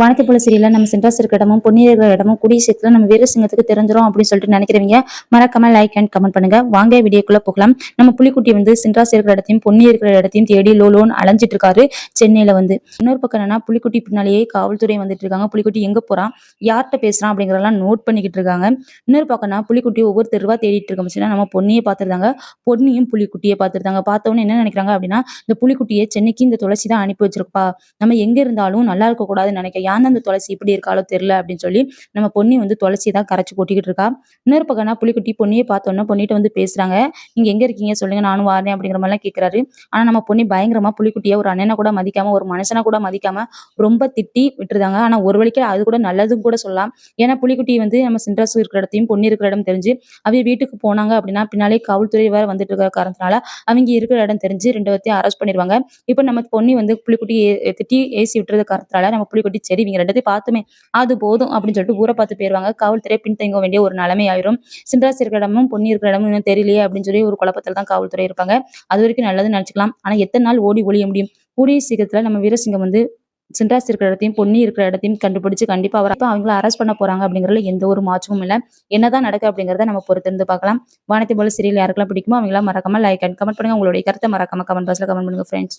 வானத்தை போல நம்ம சென்ட்ராஸ் இருக்கிற இடமும் பொன்னி இருக்கிற இடமும் கூடிய சீக்கிரம் நம்ம வீரசிங்கத்துக்கு தெரிஞ்சிடும் அப்படின்னு சொல்லிட்டு நினைக்கிறவங்க மறக்காம லைக் அண்ட் கமெண்ட் பண்ணுங்க. வாங்க வீடியோக்குள்ள போகலாம். நம்ம புலிக்குட்டி வந்து சென்ட்ராஸ் இருக்கிற இடத்தையும் பொன்னி இருக்கிற இடத்தையும் தேடி லோலோன்னு அலைஞ்சிட்டு இருக்காரு சென்னையில வந்து. இன்னொரு பக்கம் என்னன்னா புலிக்குட்டி பின்னாலேயே காவல்துறை வந்துட்டு இருக்காங்க. புலிக்குட்டி எங்க போறான் யார்கிட்ட பேசுறான் அப்படிங்கறதெல்லாம் நோட் பண்ணிக்கிட்டு இருக்காங்க. இன்னொரு பக்கம்னா புலிக்குட்டி ஒவ்வொரு தெருவா தேடிட்டு இருக்க நம்ம பொன்னியை பார்த்துருந்தாங்க. பொன்னியும் புலிக்குட்டியை பார்த்துருந்தாங்க. பார்த்தவொன்னே என்ன நினைக்கிறாங்க அப்படின்னா இந்த புலிக்குட்டியை சென்னைக்கு இந்த துளசி தான் அனுப்பி வச்சிருப்பா. நம்ம எங்க இருந்தாலும் நல்லா இருக்க கூடாதுன்னு நினைக்க ஏன் அந்த துளசி இப்படி இருக்காலோ தெரில அப்படின்னு சொல்லி நம்ம பொன்னி வந்து துளசி தான் கரைச்சு கொட்டிக்கிட்டு இருக்கா. இன்னொரு பக்கம்னா புலிக்குட்டி பொன்னியை பார்த்தோன்னா பொன்னிட்ட வந்து பேசுறாங்க. நீங்க எங்க இருக்கீங்க? சொல்லுங்க நானும் வாரேன் அப்படிங்கிற மாதிரிலாம் கேட்கிறாரு ஆனா நம்ம பொன்னி பயங்கரமா புளிக்குட்டியா ஒரு அண்ணனை கூட மதிக்காம ஒரு மனுஷனை கூட மதிக்காம ரொம்ப திட்டி விட்டுருந்தாங்க. ஆனா ஒரு வழிக்கு அது கூட நல்லதும் கூட சொல்லலாம். ஏன்னா புலிக்குட்டி வந்து நம்ம சின்ராசு இருக்கிற இடத்தையும் பொன்னி இருக்கிற இடம் தெரிஞ்சு அவங்க வீட்டுக்கு போனாங்க அப்படின்னா பின்னாலே காவல்துறை வேற வந்துட்டு இருக்கிற காரணத்தினால அவங்க இருக்கிற இடம் தெரிஞ்சு ரெண்டு பேர்த்தையும் அரெஸ்ட் பண்ணிடுவாங்க இப்போ நம்ம பொன்னி வந்து புளிக்குட்டி திட்டி ஏசி விட்டுறது காரணத்தினால நம்ம புளிக்குட்டி சரி இவங்க ரெண்டத்தையும் பார்த்துமே. அது போதும் அப்படின்னு சொல்லிட்டு ஊரை பார்த்து போயிருவாங்க. காவல்துறை பின்தங்க வேண்டிய ஒரு நிலைமை ஆயிரும். சின்ராஸ் இருக்கிற இடமும் பொன்னி இருக்கிற இடமும் இன்னும் தெரியலையே அப்படின்னு சொல்லி ஒரு குழப்பத்தில் தான் காவல்துறை இருப்பாங்க. அது வரைக்கும் நல்லதுன்னு நினைச்சுக்கலாம். ஆனா எத்தனை நாள் ஓடி ஒழிய முடியும்? கூடிய சீக்கிரத்துல நம்ம வீரசிங்கம் வந்து சின்ராஸ் இருக்கிற இடத்தையும் பொன்னி இருக்கிற இடத்தையும் கண்டுபிடிச்சு கண்டிப்பா அவர் அப்போ அவங்கள அரெஸ்ட் பண்ண போறாங்க அப்படிங்கறதுல எந்த ஒரு மாற்றமும் இல்லை. என்னதான் நடக்கு அப்படிங்கறத நம்ம பொறுத்திருந்து பார்க்கலாம். வானத்தை போல சீரியல் யாருக்கெல்லாம் பிடிக்குமோ அவங்களாம் மறக்காம லைக் அண்ட் கமெண்ட் பண்ணுங்க. உங்களுடைய கருத்தை மறக்காம கமெண்ட் பாக்ஸ்ல கமெண்ட் பண்ணுங்க ஃப்ரெண்ட்ஸ்